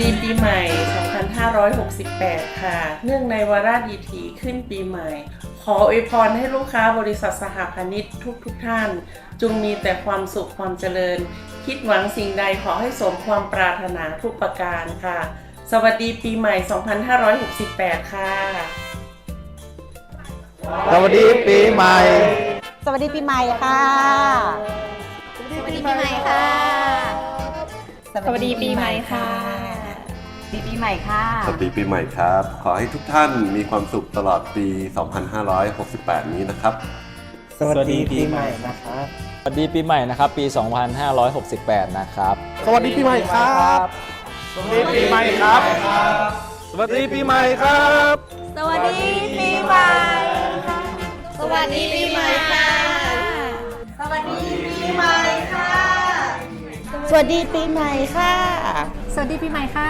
ดีปีใหม่ 2568 ค่ะ เนื่องในวาระดีทีขึ้นปีใหม่ ขออวยพรให้ลูกค้าบริษัทสหพานิชทุกทุกท่าน จงมีแต่ความสุขความเจริญ คิดหวังสิ่งใดขอให้สมความปรารถนาทุกประการค่ะ สวัสดีปีใหม่ 2568 ค่ะ สวัสดีปีใหม่ สวัสดีปีใหม่ค่ะ สวัสดีปีใหม่ค่ะ สวัสดีปีใหม่ค่ะ ปีใหม่ค่ะ สวัสดีปีใหม่ครับ ขอให้ทุกท่านมีความสุขตลอดปี 2568 นี้นะครับ สวัสดีปีใหม่นะครับ สวัสดีปีใหม่นะครับ ปี 2568 นะครับ สวัสดีปีใหม่ครับ สวัสดีปีใหม่ครับ สวัสดีปีใหม่ครับ สวัสดีปีใหม่ สวัสดีปีใหม่ค่ะ สวัสดีปีใหม่ค่ะ สวัสดีปีใหม่ค่ะ สวัสดีพี่ใหม่ค่ะ